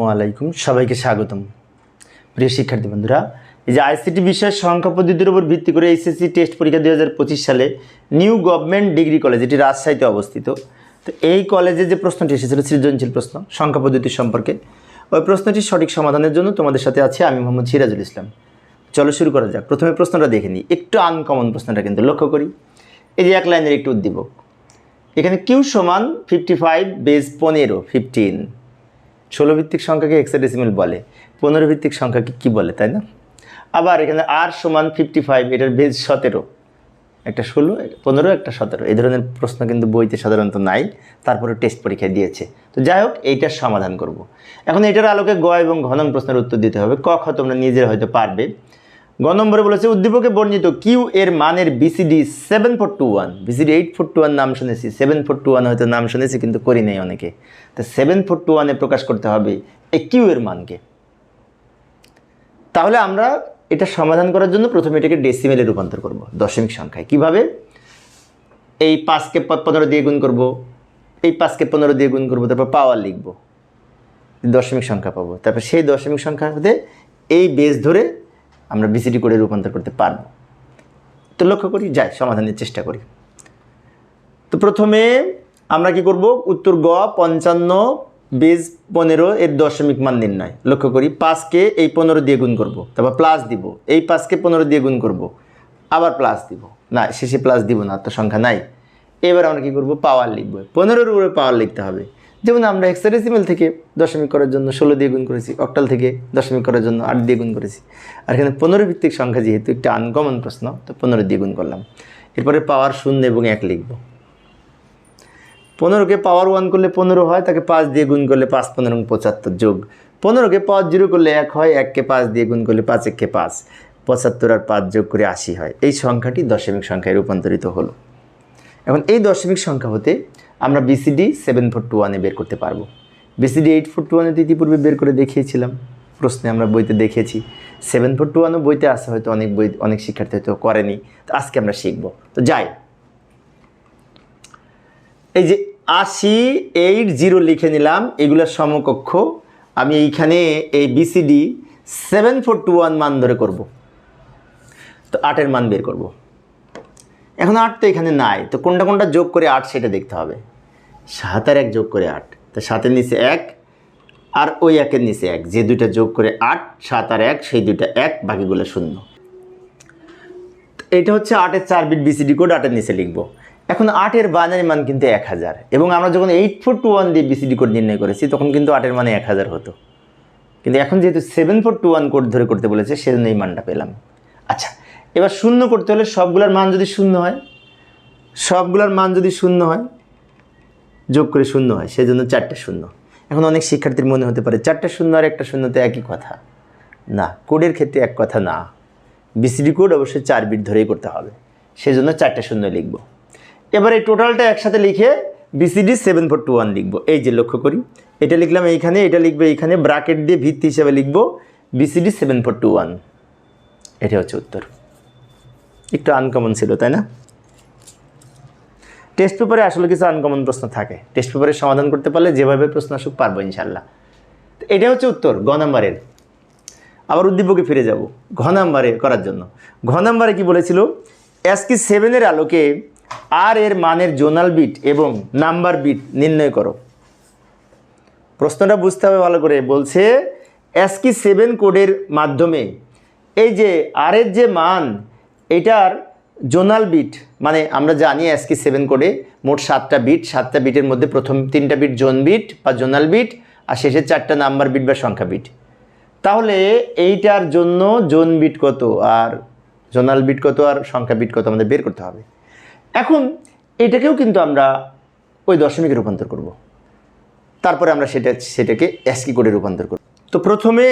আসসালামু আলাইকুম, সবাইকে স্বাগতম। প্রিয় শিক্ষার্থী বন্ধুরা, এই যে আইসিটি বিষয়ের সংখ্যা পদ্ধতির উপর ভিত্তি করে এইচএসসি টেস্ট পরীক্ষা দুই হাজার পঁচিশ সালে নিউ গভর্নমেন্ট ডিগ্রি কলেজ এটি রাজশাহীতে অবস্থিত। তো এই কলেজে যে প্রশ্নটি এসেছিল, সৃজনশীল প্রশ্ন, সংখ্যা পদ্ধতি সম্পর্কে, ওই প্রশ্নটির সঠিক সমাধানের জন্য তোমাদের সাথে আছি আমি মোহাম্মদ সিরাজুল ইসলাম। চলো শুরু করা যাক। প্রথমে প্রশ্নটা দেখে নিই। একটু আনকমন প্রশ্নটা কিন্তু লক্ষ্য করি। এই যে এক লাইনের একটু উদ্দীপক। এখানে কিউ সমান ফিফটি ফাইভ বেজ পনেরো ফিফটিন ষোলো ভিত্তিক সংখ্যাকে এক্সাডেসিমেল বলে। পনেরো ভিত্তিক সংখ্যাকে কি বলে, তাই না? আবার এখানে আর সমান ফিফটি ফাইভ এটার বেজ সতেরো। একটা ষোলো পনেরো, একটা সতেরো। এই ধরনের প্রশ্ন কিন্তু বইতে সাধারণত নাই, তারপরে টেস্ট পরীক্ষায় দিয়েছে। তো যাই হোক, এইটার সমাধান করব। এখন এটার আলোকে গ এবং ঘনং প্রশ্নের উত্তর দিতে হবে। ক খ তোমরা নিজের হয়তো পারবে। গ নম্বরে বলেছে, উদ্দীপকে বর্ণিত কিউ এর মানের BCD seven four two one BCD eight four two one নাম শুনেছি সেভেন ফোর টু ওয়ান হয়তো নাম শুনেছি, কিন্তু করি নাই অনেকে। তো সেভেন ফোর টু ওয়ানে প্রকাশ করতে হবে এই কিউ এর মানকে। তাহলে আমরা এটা সমাধান করার জন্য প্রথমে এটাকে ডেসিমেলে রূপান্তর করব, দশমিক সংখ্যায়। কীভাবে? এই পাঁচকে পনেরো দিয়ে গুণ করব, এই পাঁচকে পনেরো দিয়ে গুণ করব, তারপর পাওয়ার লিখব। দশমিক সংখ্যা পাবো। তারপর সেই দশমিক সংখ্যা হতে এই বেস ধরে আমরা বিসিডি করে রূপান্তর করতে পারব। তো লক্ষ্য করি, যাই সমাধানের চেষ্টা করি। তো প্রথমে আমরা কি করব? উত্তর গ, পঞ্চান্ন, বেজ পনেরো এর দশমিক মান নির্ণয়। লক্ষ্য করি পাঁচকে এই পনেরো দিয়ে গুণ করব। তারপর প্লাস দিব। এই পাঁচকে পনেরো দিয়ে গুণ করব। আবার প্লাস দিব। না, শেষে প্লাস দিব না, তো সংখ্যা নাই। এবার আমরা কি করব? পাওয়ার লিখব। পনেরোর উপরে পাওয়ার লিখতে হবে। যেমন আমরা হেক্সাডেসিমেল থেকে দশমিক করার জন্য ষোলো দিয়ে গুণ করেছি অক্টাল থেকে দশমিক করার জন্য আট দিয়ে গুণ করেছি। আর এখানে পনেরো ভিত্তিক সংখ্যা যেহেতু একটা আনকমন প্রশ্ন, তো পনেরো দিয়ে গুণ করলাম। এরপরে পাওয়ার শূন্য এবং এক লিখব। পনেরোকে পাওয়ার ওয়ান করলে পনেরো হয়, তাকে পাঁচ দিয়ে গুণ করলে পাঁচ, পনেরো পঁচাত্তর যোগ। পনেরোকে পাঁচ জিরো করলে এক হয়, এককে পাঁচ দিয়ে গুণ করলে পাঁচ, এককে পাঁচ। পঁচাত্তর আর পাঁচ যোগ করে আশি হয়। এই সংখ্যাটি দশমিক সংখ্যায় রূপান্তরিত হলো। এখন এই দশমিক সংখ্যা হতে আমরা বিসিডি সেভেন ফোর টু ওয়ানে বের করতে পারব। বিসিডি এইট ফোর টু ওয়ানে তো ইতিপূর্বে বের করে দেখিয়েছিলাম। প্রশ্নে আমরা বইতে দেখেছি। সেভেন ফোর টু ওয়ানও বইতে আসে হয়তো অনেক বই, অনেক শিক্ষার্থী হয়তো করেনি। তো আজকে আমরা শিখব। তো যাই। এই যে আশি এইট জিরো লিখে নিলাম এগুলোর সমকক্ষ। আমি এইখানে এই BCD seven four two one মান ধরে করব। তো আটের মান বের করব। এখন আট তো এখানে নাই। তো কোনটা কোনটা যোগ করে আট সেটা দেখতে হবে। সাত আর এক যোগ করে আট। তা সাতের নিচে এক আর ওই একের নিচে এক। যে দুইটা যোগ করে আট, সাত আর এক, সেই দুইটা এক বাকিগুলো শূন্য। এটা হচ্ছে আটের চার বিট বিসিডি কোড আটের নিচে লিখব। এখন আটের বাইনারি মান কিন্তু এক হাজার। এবং আমরা যখন এইট ফোর টু ওয়ান দিয়ে বিসিডি কোড নির্ণয় করেছি, তখন কিন্তু আটের মানে এক হাজার হতো। কিন্তু এখন যেহেতু seven four two one code ধরে করতে বলেছে, সেজন্য এই মানটা পেলাম। আচ্ছা এবার শূন্য করতে হলে সবগুলোর মান যদি শূন্য হয়, সবগুলোর মান যদি শূন্য হয় যোগ করে শূন্য হয়, সেজন্য চারটে শূন্য। এখন অনেক শিক্ষার্থীর মনে হতে পারে, চারটে শূন্য আর একটা শূন্যতে একই কথা। না কোডের ক্ষেত্রে এক কথা না। বিসিডি কোড অবশ্যই চার বিট ধরেই করতে হবে, সেজন্য চারটে শূন্য লিখব। এবার এই টোটালটা একসাথে লিখে BCD seven four two one লিখব। এই যে লক্ষ্য করি, এটা লিখলাম এইখানে, এটা লিখবে এইখানে ব্রাকেট দিয়ে ভিত্তি হিসাবে লিখব BCD seven four two one এটা হচ্ছে উত্তর। একটু আনকমন ছিল, তাই না? টেস্ট পেপারে আসলে কিছু আনকমন প্রশ্ন থাকে। টেস্ট পেপারে সমাধান করতে পারলে যেভাবে প্রশ্ন আসুক পারব ইনশাল্লাহ এটা হচ্ছে উত্তর গ নাম্বারের। আবার উদ্দীপকে ফিরে যাব, ঘ নাম্বারে করার জন্য। ঘ নাম্বারে কি বলেছিল? এসকি সেভেনের আলোকে আর এর মানের জোনাল বিট এবং নাম্বার বিট নির্ণয় করো। প্রশ্নটা বুঝতে হবে ভালো করে। বলছে, এসকি সেভেন কোডের মাধ্যমে এই যে আর এর যে মান, এটার জোনাল বিট মানে আমরা জানি এসকি সেভেন কোডে মোট সাতটা বিট, সাতটা বিটের মধ্যে প্রথম তিনটা বিট জোন বিট বা জোনাল বিট, আর শেষের চারটা নাম্বার বিট বা সংখ্যা বিট। তাহলে এইটার জন্য জোন বিট কত আর জোনাল বিট কত আর সংখ্যা বিট কত আমাদের বের করতে হবে। এখন এটাকেও কিন্তু আমরা ওই দশমিকে রূপান্তর করব। তারপরে আমরা সেটা, সেটাকে এসকি কোডে রূপান্তর করব। তো প্রথমে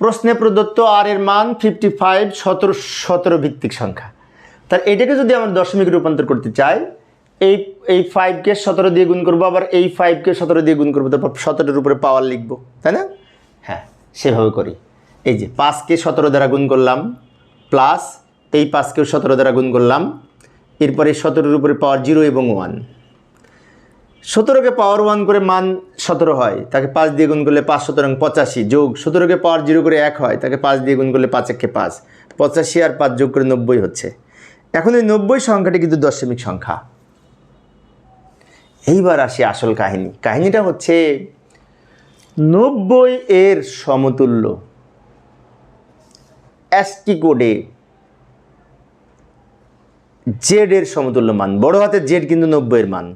প্রশ্নে প্রদত্ত আর এর মান ফিফটি ফাইভ সতেরো সতেরো ভিত্তিক সংখ্যা। তার এটাকে যদি আমরা দশমিকে রূপান্তর করতে চাই, এই এই ফাইভকে সতেরো দিয়ে গুণ করব, আবার এই ফাইভকে সতেরো দিয়ে গুণ করব, তারপর সতেরোর উপরে পাওয়ার লিখব, তাই না? হ্যাঁ সেভাবে করি। এই যে পাঁচকে সতেরো দ্বারা গুণ করলাম প্লাস এই পাঁচকেও সতেরো দ্বারা গুণ করলাম, এরপরে সতেরোর উপরে পাওয়ার জিরো এবং ওয়ান সতেরোকে পাওয়ার ওয়ান করে মান সতেরো হয়, তাকে পাঁচ দিয়ে গুণ করলে পাঁচ সতেরো পঁচাশি যোগ, সতেরোকে পাওয়ার জিরো করে এক হয়, তাকে পাঁচ দিয়ে গুণ করলে পাঁচ একে পাঁচ। পঁচাশি আর পাঁচ যোগ করে নব্বই হচ্ছে। এখন এই নব্বই সংখ্যাটি কিন্তু দশমিক সংখ্যা। এইবার আসি আসল কাহিনী। কাহিনীটা হচ্ছে নব্বই এর সমতুল্য। অ্যাস্কি কোডে জেড এর সমতুল্য মান। বড় হাতের জেড কিন্তু নব্বই এর মান।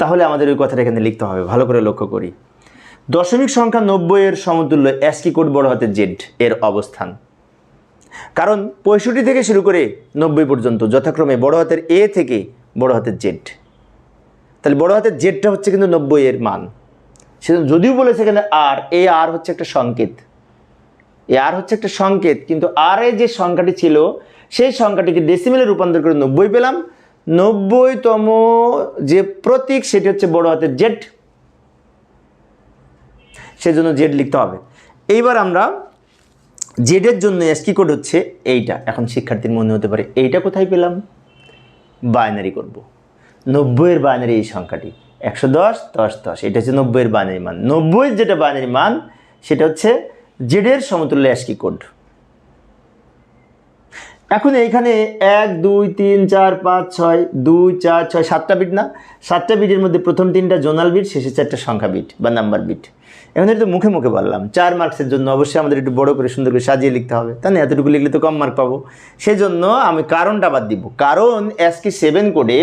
তাহলে আমাদের ওই কথাটা এখানে লিখতে হবে, ভালো করে লক্ষ্য করি। দশমিক সংখ্যা নব্বই এর সমতুল্য অ্যাস্কি কোড বড় হাতের জেড এর অবস্থান। কারণ পঁয়ষট্টি থেকে শুরু করে নব্বই পর্যন্ত যথাক্রমে বড় হাতের এ থেকে বড় হাতের জেড। তাহলে বড় হাতের জেডটা হচ্ছে কিন্তু নব্বই এর মান। সেজন্য যদিও বলেছে এখানে আর, এ আর হচ্ছে একটা সংকেত। এ আর হচ্ছে একটা সংকেত, কিন্তু আর এ যে সংখ্যাটি ছিল, সেই সংখ্যাটিকে ডেসিমেলে রূপান্তর করে নব্বই পেলাম। নব্বইতম যে প্রতীক, সেটি হচ্ছে বড় হাতের জেড। সেজন্য জেড লিখতে হবে। এইবার আমরা জেডের জন্য এসকি কোড হচ্ছে এইটা। এখন শিক্ষার্থীর মনে হতে পারে এইটা কোথায় পেলাম? বাইনারি করব। নব্বইয়ের বাইনারি এই সংখ্যাটি। একশো দশ দশ দশ। এটা হচ্ছে নব্বইয়ের বাইনারি মান। নব্বইয়ের যেটা বাইনারি মান, সেটা হচ্ছে জেডের সমতুল্য অ্যাসকি কোড এখন এইখানে এক, দুই, তিন, চার, পাঁচ, ছয়, দুই, চার, ছয়, সাতটা বিট না? সাতটা বিটের মধ্যে প্রথম তিনটা জোনাল বিট শেষে চারটা সংখ্যা বিট বা নাম্বার বিট এখন এটা তো মুখে মুখে বললাম। চার মার্কসের জন্য অবশ্যই আমাদের একটু বড় করে সুন্দর করে সাজিয়ে লিখতে হবে। তাই না, এতটুকু লিখলে তো কম মার্ক পাবো। সেই জন্য আমি কারণটা বাদ দিব। কারণ এসকি সেভেন কোডে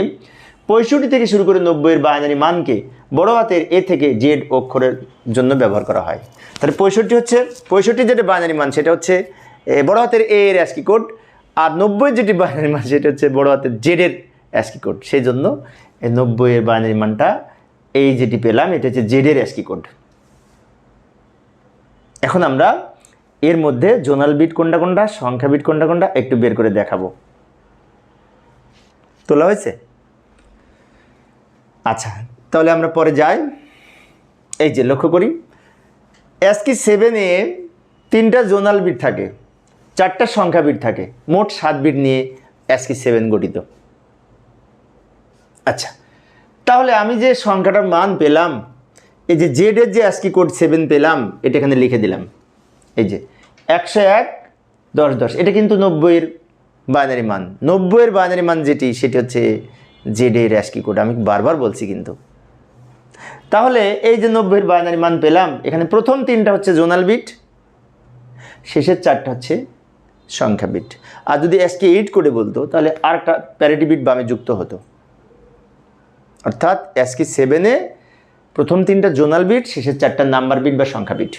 পঁয়ষট্টি থেকে শুরু করে নব্বইয়ের বাইনারি মানকে বড় হাতের এ থেকে জেড অক্ষরের জন্য ব্যবহার করা হয়। তাহলে পঁয়ষট্টি হচ্ছে পঁয়ষট্টি যেটা বাইনারি মান, সেটা হচ্ছে বড় হাতের এ এর অ্যাসকি কোড আর নব্বই যেটি বাইনারি মান, সেটা হচ্ছে বড় হাতের জেডের অ্যাসকি কোড সেই জন্য নব্বইয়ের বাইনারি মানটা এই যেটি পেলাম, এটা হচ্ছে জেডের অ্যাসকি কোড এখন আমরা এর মধ্যে জোনাল বিট কোনটা কোনটা, সংখ্যা বিট কোনটা কোনটা একটু বের করে দেখাবো। তোলা হয়েছে? আচ্ছা তাহলে আমরা পরে যাই। এই যে লক্ষ্য করি, এসকি সেভেনে তিনটা জোনাল বিট থাকে, চারটা সংখ্যা বিট থাকে, মোট সাত বিট নিয়ে এসকি সেভেন গঠিত। আচ্ছা তাহলে আমি যে সংখ্যাটার মান পেলাম এই যে জেডের যে অ্যাসকি কোড সেভেন পেলাম, এটা এখানে লিখে দিলাম। এই যে একশো এক, দশ দশ, এটা কিন্তু নব্বইয়ের বাইনারি মান। নব্বইয়ের বাইনারি মান যেটি, সেটি হচ্ছে জেডের অ্যাসকি কোড আমি বারবার বলছি কিন্তু। তাহলে এই যে নব্বইয়ের বাইনারি মান পেলাম, এখানে প্রথম তিনটা হচ্ছে জোনাল বিট শেষের চারটা হচ্ছে সংখ্যা বিট আর যদি এসকে এইট করে বলতো, তাহলে আর একটা প্যারিটি বিট বামে যুক্ত হতো। অর্থাৎ এসকি সেভেনে প্রথম তিনটা জোনাল বিট, শেষের চারটা নাম্বার বিট বা সংখ্যা বিট।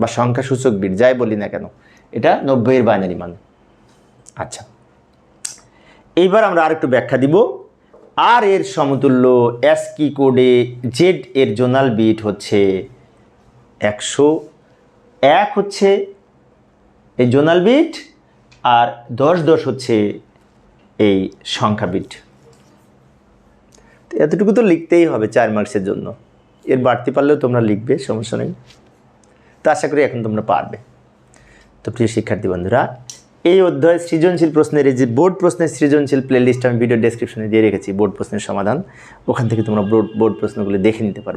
বা সংখ্যা সূচক বিট, যাই বলি না কেন। এটা নব্বইয়ের বাইনারি মান। আচ্ছা। এইবার আমরা আরেকটু ব্যাখ্যা দিব। আর এর সমতুল্য এসকি কোডে জেড এর জোনাল বিট হচ্ছে একশো। এক হচ্ছে এই জোনাল বিট আর দশ দশ হচ্ছে এই সংখ্যা বিট। এতটুকু তো লিখতেই হবে চার মার্কসের জন্য। এর বাড়তি পারলেও তোমরা লিখবে, সমস্যা নেই। তো আশা করি এখন তোমরা পারবে। তো প্রিয় শিক্ষার্থী বন্ধুরা, এই অধ্যায় সৃজনশীল প্রশ্নের, এই যে বোর্ড প্রশ্নের সৃজনশীল প্লেলিস্ট আমি ভিডিও ডেসক্রিপশনে দিয়ে রেখেছি, বোর্ড প্রশ্নের সমাধান। ওখান থেকে তোমরা বোর্ড বোর্ড প্রশ্নগুলো দেখে নিতে পারবে।